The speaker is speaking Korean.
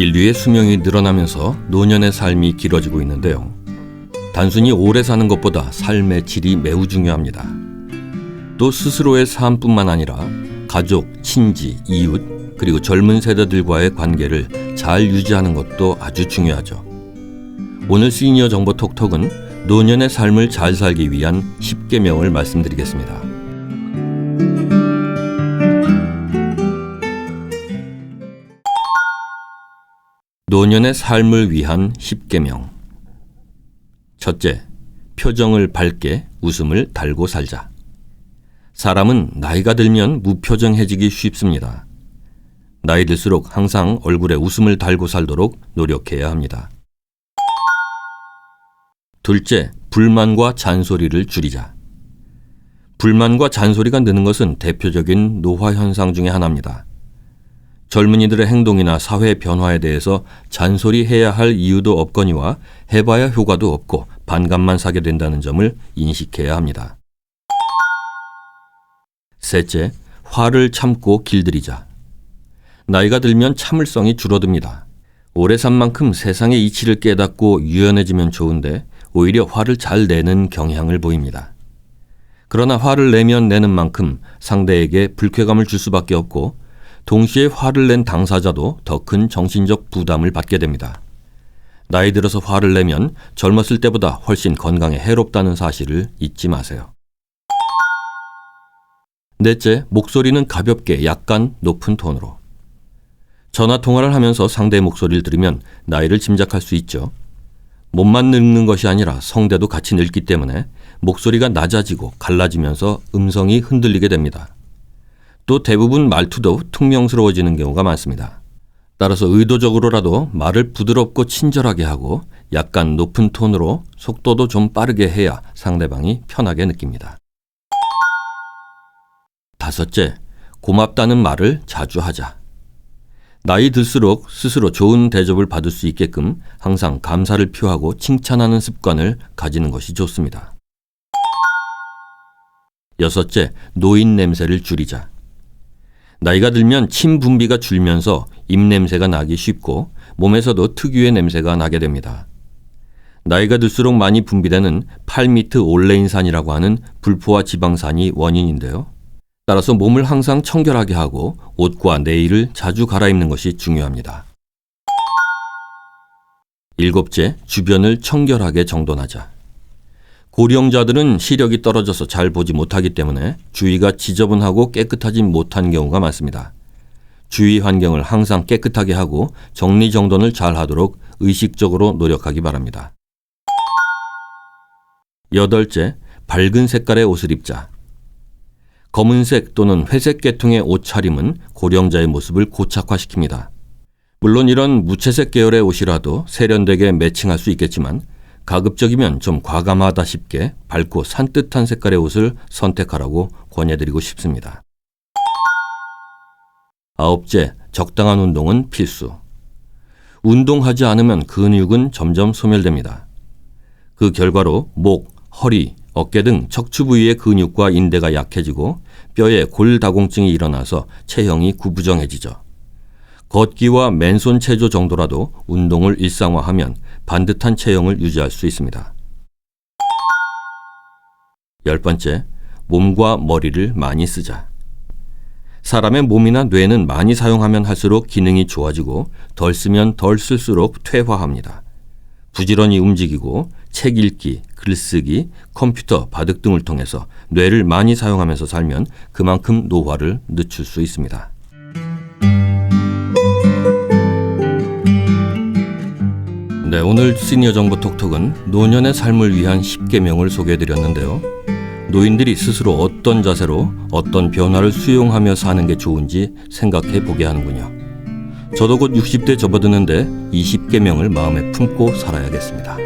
인류의 수명이 늘어나면서 노년의 삶이 길어지고 있는데요. 단순히 오래 사는 것보다 삶의 질이 매우 중요합니다. 또 스스로의 삶뿐만 아니라 가족, 친지, 이웃, 그리고 젊은 세대들과의 관계를 잘 유지하는 것도 아주 중요하죠. 오늘 시니어 정보 톡톡은 노년의 삶을 잘 살기 위한 10계명을 말씀드리겠습니다. 노년의 삶을 위한 10계명. 첫째, 표정을 밝게 웃음을 달고 살자. 사람은 나이가 들면 무표정해지기 쉽습니다. 나이 들수록 항상 얼굴에 웃음을 달고 살도록 노력해야 합니다. 둘째, 불만과 잔소리를 줄이자. 불만과 잔소리가 느는 것은 대표적인 노화 현상 중의 하나입니다. 젊은이들의 행동이나 사회 변화에 대해서 잔소리해야 할 이유도 없거니와 해봐야 효과도 없고 반감만 사게 된다는 점을 인식해야 합니다. 셋째, 화를 참고 길들이자. 나이가 들면 참을성이 줄어듭니다. 오래 산 만큼 세상의 이치를 깨닫고 유연해지면 좋은데 오히려 화를 잘 내는 경향을 보입니다. 그러나 화를 내면 내는 만큼 상대에게 불쾌감을 줄 수밖에 없고 동시에 화를 낸 당사자도 더 큰 정신적 부담을 받게 됩니다. 나이 들어서 화를 내면 젊었을 때보다 훨씬 건강에 해롭다는 사실을 잊지 마세요. 넷째, 목소리는 가볍게 약간 높은 톤으로. 전화 통화를 하면서 상대의 목소리를 들으면 나이를 짐작할 수 있죠. 몸만 늙는 것이 아니라 성대도 같이 늙기 때문에 목소리가 낮아지고 갈라지면서 음성이 흔들리게 됩니다. 또 대부분 말투도 퉁명스러워지는 경우가 많습니다. 따라서 의도적으로라도 말을 부드럽고 친절하게 하고 약간 높은 톤으로 속도도 좀 빠르게 해야 상대방이 편하게 느낍니다. 다섯째, 고맙다는 말을 자주 하자. 나이 들수록 스스로 좋은 대접을 받을 수 있게끔 항상 감사를 표하고 칭찬하는 습관을 가지는 것이 좋습니다. 여섯째, 노인 냄새를 줄이자. 나이가 들면 침 분비가 줄면서 입 냄새가 나기 쉽고 몸에서도 특유의 냄새가 나게 됩니다. 나이가 들수록 많이 분비되는 팔미트 올레인산이라고 하는 불포화 지방산이 원인인데요. 따라서 몸을 항상 청결하게 하고 옷과 내일을 자주 갈아입는 것이 중요합니다. 일곱째, 주변을 청결하게 정돈하자. 고령자들은 시력이 떨어져서 잘 보지 못하기 때문에 주위가 지저분하고 깨끗하지 못한 경우가 많습니다. 주위 환경을 항상 깨끗하게 하고 정리정돈을 잘 하도록 의식적으로 노력하기 바랍니다. 여덟째, 밝은 색깔의 옷을 입자. 검은색 또는 회색 계통의 옷차림은 고령자의 모습을 고착화시킵니다. 물론 이런 무채색 계열의 옷이라도 세련되게 매칭할 수 있겠지만 가급적이면 좀 과감하다 싶게 밝고 산뜻한 색깔의 옷을 선택하라고 권해드리고 싶습니다. 아홉째, 적당한 운동은 필수. 운동하지 않으면 근육은 점점 소멸됩니다. 그 결과로 목, 허리, 어깨 등 척추 부위의 근육과 인대가 약해지고 뼈에 골다공증이 일어나서 체형이 구부정해지죠. 걷기와 맨손 체조 정도라도 운동을 일상화하면 반듯한 체형을 유지할 수 있습니다. 열 번째, 몸과 머리를 많이 쓰자. 사람의 몸이나 뇌는 많이 사용하면 할수록 기능이 좋아지고 덜 쓰면 덜 쓸수록 퇴화합니다. 부지런히 움직이고 책 읽기, 글쓰기, 컴퓨터, 바둑 등을 통해서 뇌를 많이 사용하면서 살면 그만큼 노화를 늦출 수 있습니다. 네, 오늘 시니어 정보 톡톡은 노년의 삶을 위한 10계명을 소개해 드렸는데요. 노인들이 스스로 어떤 자세로 어떤 변화를 수용하며 사는 게 좋은지 생각해 보게 하는군요. 저도 곧 60대 접어드는데 이 10계명을 마음에 품고 살아야겠습니다.